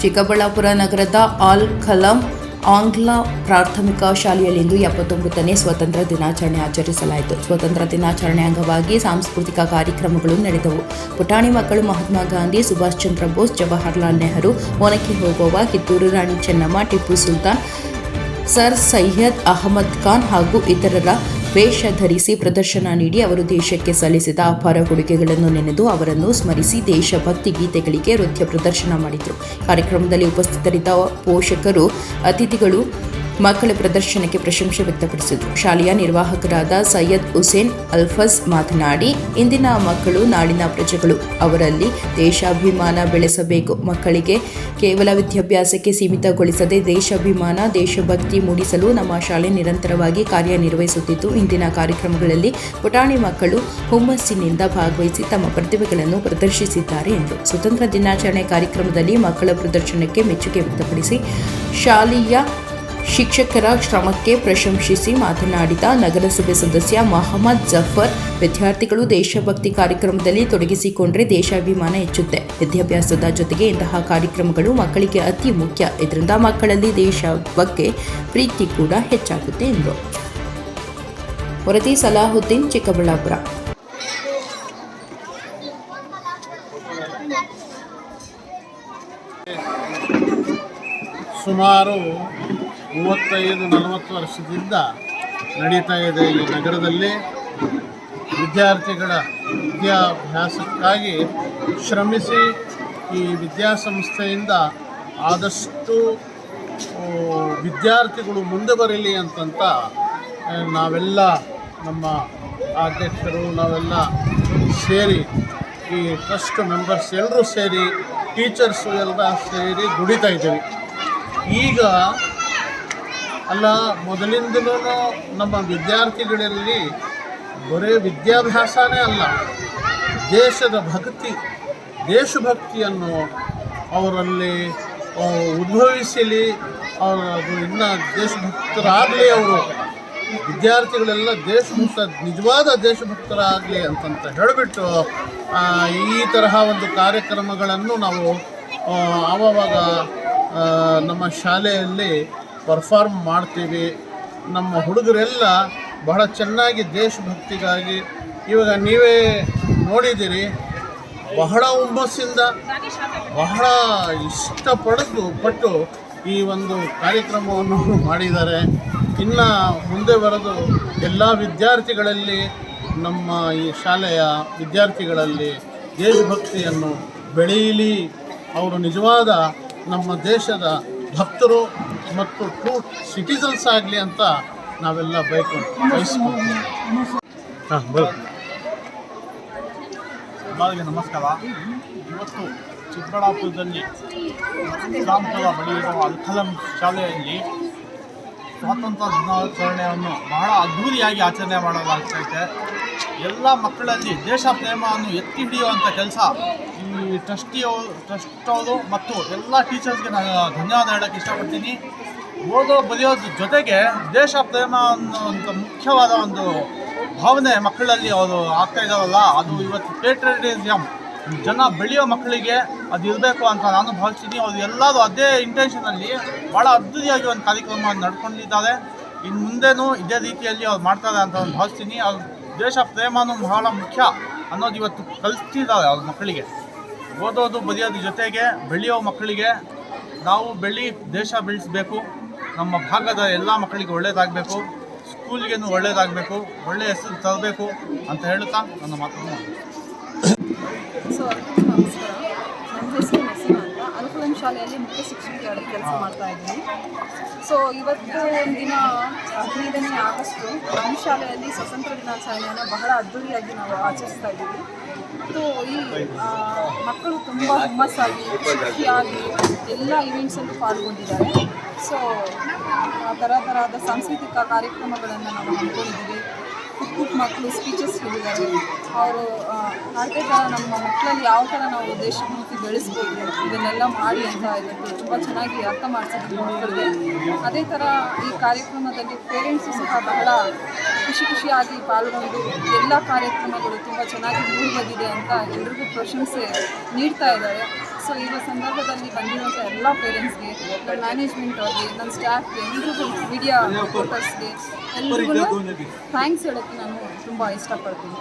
ಚಿಕ್ಕಬಳ್ಳಾಪುರ ನಗರದ ಆಲ್ ಖಲಂ ಆಂಗ್ಲ ಪ್ರಾಥಮಿಕ ಶಾಲೆಯಲ್ಲಿಂದು ಎಪ್ಪತ್ತೊಂಬತ್ತನೇ ಸ್ವಾತಂತ್ರ್ಯ ದಿನಾಚರಣೆ ಆಚರಿಸಲಾಯಿತು. ಸ್ವಾತಂತ್ರ್ಯ ದಿನಾಚರಣೆ ಅಂಗವಾಗಿ ಸಾಂಸ್ಕೃತಿಕ ಕಾರ್ಯಕ್ರಮಗಳು ನಡೆದವು. ಪುಟಾಣಿ ಮಕ್ಕಳು ಮಹಾತ್ಮ ಗಾಂಧಿ, ಸುಭಾಷ್ ಚಂದ್ರ ಬೋಸ್, ಜವಾಹರ್ಲಾಲ್ ನೆಹರು, ಒನಕೆ ಹೋಗುವ, ಕಿತ್ತೂರು ರಾಣಿ ಚೆನ್ನಮ್ಮ, ಟಿಪ್ಪು ಸುಲ್ತಾನ್, ಸರ್ ಸೈಯದ್ ಅಹಮದ್ ಖಾನ್ ಹಾಗೂ ಇತರರ ವೇಷ ಧರಿಸಿ ಪ್ರದರ್ಶನ ನೀಡಿ ಅವರು ದೇಶಕ್ಕೆ ಸಲ್ಲಿಸಿದ ಅಪಾರ ಕೊಡುಗೆಗಳನ್ನು ನೆನೆದು ಅವರನ್ನು ಸ್ಮರಿಸಿ ದೇಶಭಕ್ತಿ ಗೀತೆಗಳಿಗೆ ನೃತ್ಯ ಪ್ರದರ್ಶನ ಮಾಡಿದರು. ಕಾರ್ಯಕ್ರಮದಲ್ಲಿ ಉಪಸ್ಥಿತರಿದ್ದ ಪೋಷಕರು, ಅತಿಥಿಗಳು ಮಕ್ಕಳ ಪ್ರದರ್ಶನಕ್ಕೆ ಪ್ರಶಂಸೆ ವ್ಯಕ್ತಪಡಿಸಿದರು. ಶಾಲೆಯ ನಿರ್ವಾಹಕರಾದ ಸೈಯದ್ ಹುಸೇನ್ ಅಲ್ಫಜ್ ಮಾತನಾಡಿ, ಇಂದಿನ ಮಕ್ಕಳು ನಾಡಿನ ಪ್ರಜೆಗಳು. ಅವರಲ್ಲಿ ದೇಶಾಭಿಮಾನ ಬೆಳೆಸಬೇಕು. ಮಕ್ಕಳಿಗೆ ಕೇವಲ ವಿದ್ಯಾಭ್ಯಾಸಕ್ಕೆ ಸೀಮಿತಗೊಳಿಸದೆ ದೇಶಾಭಿಮಾನ, ದೇಶಭಕ್ತಿ ಮೂಡಿಸಲು ನಮ್ಮ ಶಾಲೆ ನಿರಂತರವಾಗಿ ಕಾರ್ಯನಿರ್ವಹಿಸುತ್ತಿದ್ದು ಇಂದಿನ ಕಾರ್ಯಕ್ರಮಗಳಲ್ಲಿ ಪುಟಾಣಿ ಮಕ್ಕಳು ಹುಮ್ಮಸ್ಸಿನಿಂದ ಭಾಗವಹಿಸಿ ತಮ್ಮ ಪ್ರತಿಭೆಗಳನ್ನು ಪ್ರದರ್ಶಿಸಿದ್ದಾರೆ ಎಂದು. ಸ್ವತಂತ್ರ ದಿನಾಚರಣೆ ಕಾರ್ಯಕ್ರಮದಲ್ಲಿ ಮಕ್ಕಳ ಪ್ರದರ್ಶನಕ್ಕೆ ಮೆಚ್ಚುಗೆ ವ್ಯಕ್ತಪಡಿಸಿ, ಶಾಲೆಯ ಶಿಕ್ಷಕರ ಶ್ರಮಕ್ಕೆ ಪ್ರಶಂಸಿಸಿ ಮಾತನಾಡಿದ ನಗರಸಭೆ ಸದಸ್ಯ ಮಹಮ್ಮದ್ ಜಫರ್, ವಿದ್ಯಾರ್ಥಿಗಳು ದೇಶಭಕ್ತಿ ಕಾರ್ಯಕ್ರಮದಲ್ಲಿ ತೊಡಗಿಸಿಕೊಂಡ್ರೆ ದೇಶಾಭಿಮಾನ ಹೆಚ್ಚುತ್ತೆ. ವಿದ್ಯಾಭ್ಯಾಸದ ಜೊತೆಗೆ ಇಂತಹ ಕಾರ್ಯಕ್ರಮಗಳು ಮಕ್ಕಳಿಗೆ ಅತಿ ಮುಖ್ಯ. ಇದರಿಂದ ಮಕ್ಕಳಲ್ಲಿ ದೇಶ ಬಗ್ಗೆ ಪ್ರೀತಿ ಕೂಡ ಹೆಚ್ಚಾಗುತ್ತೆ ಎಂದರು. ವರದಿ ಸಲಾಹುದ್ದೀನ್, ಚಿಕ್ಕಬಳ್ಳಾಪುರ. ಸುಮಾರು ಮೂವತ್ತೈದು, ನಲವತ್ತು ವರ್ಷದಿಂದ ನಡೀತಾ ಇದೆ ಈ ನಗರದಲ್ಲಿ. ವಿದ್ಯಾರ್ಥಿಗಳ ವಿದ್ಯಾಭ್ಯಾಸಕ್ಕಾಗಿ ಶ್ರಮಿಸಿ ಈ ವಿದ್ಯಾಸಂಸ್ಥೆಯಿಂದ ಆದಷ್ಟು ವಿದ್ಯಾರ್ಥಿಗಳು ಮುಂದೆ ಬರಲಿ ಅಂತಂತ ನಾವೆಲ್ಲ ನಮ್ಮ ಅಧ್ಯಕ್ಷರು, ನಾವೆಲ್ಲ ಸೇರಿ ಈ ಟ್ರಸ್ಟ್ ಮೆಂಬರ್ಸ್ ಎಲ್ಲರೂ ಸೇರಿ, ಟೀಚರ್ಸು ಎಲ್ಲ ಸೇರಿ ದುಡಿತಾ ಇದ್ದೀವಿ. ಈಗ ಅಲ್ಲ ಮೊದಲಿಂದಲೂ ನಮ್ಮ ವಿದ್ಯಾರ್ಥಿಗಳಲ್ಲಿ ಬರೀ ವಿದ್ಯಾಭ್ಯಾಸನೇ ಅಲ್ಲ, ದೇಶದ ಭಕ್ತಿ, ದೇಶಭಕ್ತಿಯನ್ನು ಅವರಲ್ಲಿ ಉದ್ಭವಿಸಲಿ ಅವರು ಇನ್ನು ದೇಶಭಕ್ತರಾಗಲಿ ಅವರು. ವಿದ್ಯಾರ್ಥಿಗಳೆಲ್ಲ ದೇಶಭಕ್ತ, ನಿಜವಾದ ದೇಶಭಕ್ತರಾಗಲಿ ಅಂತಂತ ಹೇಳಿಬಿಟ್ಟು ಈ ತರಹ ಒಂದು ಕಾರ್ಯಕ್ರಮಗಳನ್ನು ನಾವು ಆವಾಗ ನಮ್ಮ ಶಾಲೆಯಲ್ಲಿ ಪರ್ಫಾರ್ಮ್ ಮಾಡ್ತೀವಿ. ನಮ್ಮ ಹುಡುಗರೆಲ್ಲ ಬಹಳ ಚೆನ್ನಾಗಿ ದೇಶಭಕ್ತಿಗಾಗಿ ಇವಾಗ ನೀವೇ ನೋಡಿದ್ದೀರಿ, ಬಹಳ ಹುಮ್ಮಸ್ಸಿಂದ ಬಹಳ ಇಷ್ಟಪಡೆದು ಪಟ್ಟು ಈ ಒಂದು ಕಾರ್ಯಕ್ರಮವನ್ನು ಮಾಡಿದ್ದಾರೆ. ಇನ್ನು ಮುಂದೆ ಬರೆದು ಎಲ್ಲ ವಿದ್ಯಾರ್ಥಿಗಳಲ್ಲಿ, ನಮ್ಮ ಈ ಶಾಲೆಯ ವಿದ್ಯಾರ್ಥಿಗಳಲ್ಲಿ ದೇಶಭಕ್ತಿಯನ್ನು ಬೆಳೆಯಲಿ. ಅವರು ನಿಜವಾದ ನಮ್ಮ ದೇಶದ ಭಕ್ತರು. ಮತ್ತು ಟ್ರೂ ಸಿಟಿಸನ್ಸ್ ಆಗಲಿ ಅಂತ ನಾವೆಲ್ಲ ಬೈಕ್ ಹಾಂ ಎಲ್ಲರಿಗೆ ನಮಸ್ಕಾರ. ಇವತ್ತು ಚಿಕ್ಕಬಳ್ಳಾಪುರದಲ್ಲಿ ಶ್ರೀರಾಮಪುರ ಬಳಿ ಇರುವ ಅಲ್ಕಲಂ ಶಾಲೆಯಲ್ಲಿ ಸ್ವಾತಂತ್ರ್ಯ ದಿನಾಚರಣೆಯನ್ನು ಬಹಳ ಅದ್ಧೂರಿಯಾಗಿ ಆಚರಣೆ ಮಾಡಲಾಗ್ತೈತೆ. ಎಲ್ಲ ಮಕ್ಕಳಲ್ಲಿ ದೇಶ ಪ್ರೇಮವನ್ನು ಎತ್ತಿ ಹಿಡಿಯುವಂಥ ಕೆಲಸ ಈ ಟ್ರಸ್ಟಿಯವರು ಟ್ರಸ್ಟ್ ಅವರು ಮತ್ತು ಎಲ್ಲ ಟೀಚರ್ಸ್ಗೆ ನಾನು ಧನ್ಯವಾದ ಹೇಳೋಕ್ಕೆ ಇಷ್ಟಪಡ್ತೀನಿ. ಓದೋ ಬರೆಯೋದ್ರ ಜೊತೆಗೆ ದೇಶ ಪ್ರೇಮ ಅನ್ನುವಂಥ ಮುಖ್ಯವಾದ ಒಂದು ಭಾವನೆ ಮಕ್ಕಳಲ್ಲಿ ಅವರು ಆಗ್ತಾ ಇದ್ದಾರಲ್ಲ ಅದು ಇವತ್ತು ಪೇಟ್ರಿಯಟಿಸಮ್ ಜನ ಬೆಳೆಯೋ ಮಕ್ಕಳಿಗೆ ಅದು ಇರಬೇಕು ಅಂತ ನಾನು ಭಾವಿಸ್ತೀನಿ. ಅವರು ಎಲ್ಲರೂ ಅದೇ ಇಂಟೆನ್ಷನಲ್ಲಿ ಭಾಳ ಅದ್ಧೂರಿಯಾಗಿ ಒಂದು ಕಾರ್ಯಕ್ರಮವನ್ನು ನಡ್ಕೊಂಡಿದ್ದಾರೆ. ಇನ್ನು ಮುಂದೆನೂ ಇದೇ ರೀತಿಯಲ್ಲಿ ಅವ್ರು ಮಾಡ್ತಾರೆ ಅಂತ ನಾನು ಭಾವಿಸ್ತೀನಿ. ಅವ್ರ ದೇಶ ಪ್ರೇಮನೂ ಬಹಳ ಮುಖ್ಯ ಅನ್ನೋದು ಇವತ್ತು ಕಲಿಸ್ತಿದ್ದಾರೆ ಅವ್ರ ಮಕ್ಕಳಿಗೆ. ಓದೋದು ಬರೆಯೋದ್ರ ಜೊತೆಗೆ ಬೆಳೆಯೋ ಮಕ್ಕಳಿಗೆ ನಾವು ಬೆಳಿ ದೇಶ ಬೆಳೆಸಬೇಕು. ನಮ್ಮ ಭಾಗದ ಎಲ್ಲ ಮಕ್ಕಳಿಗೆ ಒಳ್ಳೆಯದಾಗಬೇಕು ಸ್ಕೂಲ್ಗೇನು ಒಳ್ಳೆಯದಾಗಬೇಕು ಒಳ್ಳೆಯ ಹೆಸರು ತರಬೇಕು ಅಂತ ಹೇಳುತ್ತಾ ನನ್ನ ಮಾತನ್ನು ನಮಸ್ಕಾರ. ಹೆಸರು ನಸೀಮಾ ಅಂತ ಅನುಕೂಲಂ ಶಾಲೆಯಲ್ಲಿ ಮುಖ್ಯ ಶಿಕ್ಷಕಿಯಾಗಿ ಕೆಲಸ ಮಾಡ್ತಾ ಇದ್ದೀನಿ. ಸೊ ಇವತ್ತು ದಿನ ಹದಿನೈದನೇ ಆಗಸ್ಟು ನಮ್ಮ ಶಾಲೆಯಲ್ಲಿ ಸ್ವತಂತ್ರ ದಿನಾಚರಣೆಯನ್ನು ಬಹಳ ಅದ್ಧೂರಿಯಾಗಿ ನಾವು ಆಚರಿಸ್ತಾ ಇದ್ದೀವಿ. ಮತ್ತು ಈ ಮಕ್ಕಳು ತುಂಬ ಹುಮ್ಮಸ್ಸಾಗಿ, ಖುಷಿಯಾಗಿ ಎಲ್ಲ ಇವೆಂಟ್ಸಲ್ಲೂ ಪಾಲ್ಗೊಂಡಿದ್ದಾರೆ. ಸೊ ಥರ ಥರದ ಸಾಂಸ್ಕೃತಿಕ ಕಾರ್ಯಕ್ರಮಗಳನ್ನು ನಾವು ಹಮ್ಮಿಕೊಂಡಿದ್ದೀವಿ. ಪುಟ್ಟ ಮಕ್ಕಳು ಸ್ಪೀಚಸ್ ಹೇಳಿದ್ದಾರೆ ಅವರು ಅದೇ ಥರ ನಮ್ಮ ಮಕ್ಕಳಲ್ಲಿ ಯಾವ ಥರ ನಾವು ದೇಶಭಕ್ತಿ ಬೆಳೆಸ್ಬೋದು ಇದನ್ನೆಲ್ಲ ಮಾಡಿ ಅಂತ ಇದಕ್ಕೆ ತುಂಬ ಚೆನ್ನಾಗಿ ಅರ್ಥ ಮಾಡಿಸಿದ್ರು ಮಕ್ಕಳಿಗೆ. ಅದೇ ಥರ ಈ ಕಾರ್ಯಕ್ರಮದಲ್ಲಿ ಪೇರೆಂಟ್ಸು ಸಹ ಬಹಳ ಖುಷಿ ಖುಷಿಯಾಗಿ ಪಾಲ್ಗೊಂಡು ಎಲ್ಲ ಕಾರ್ಯಕ್ರಮಗಳು ತುಂಬ ಚೆನ್ನಾಗಿ ಮೂಡಿ ಬಂದಿದೆ ಅಂತ ಎಲ್ರಿಗೂ ಪ್ರಶಂಸೆ ನೀಡ್ತಾ ಇದ್ದಾರೆ. ಸೊ ಈ ಒಂದು ಸಂದರ್ಭದಲ್ಲಿ ಬಂದಿರುವಂಥ ಎಲ್ಲ ಪೇರೆಂಟ್ಸ್ಗೆ ನನ್ನ ಮ್ಯಾನೇಜ್ಮೆಂಟ್ ಅವ್ರಿಗೆ ನನ್ನ ಸ್ಟಾಫ್ಗೆ ಎಲ್ರಿಗೂ ಮೀಡಿಯಾ ರಿಪೋರ್ಟರ್ಸ್ಗೆ ಎಲ್ರಿಗೂ ಥ್ಯಾಂಕ್ಸ್ ಹೇಳೋಕ್ಕೆ ನಾನು ತುಂಬ ಇಷ್ಟಪಡ್ತೀನಿ.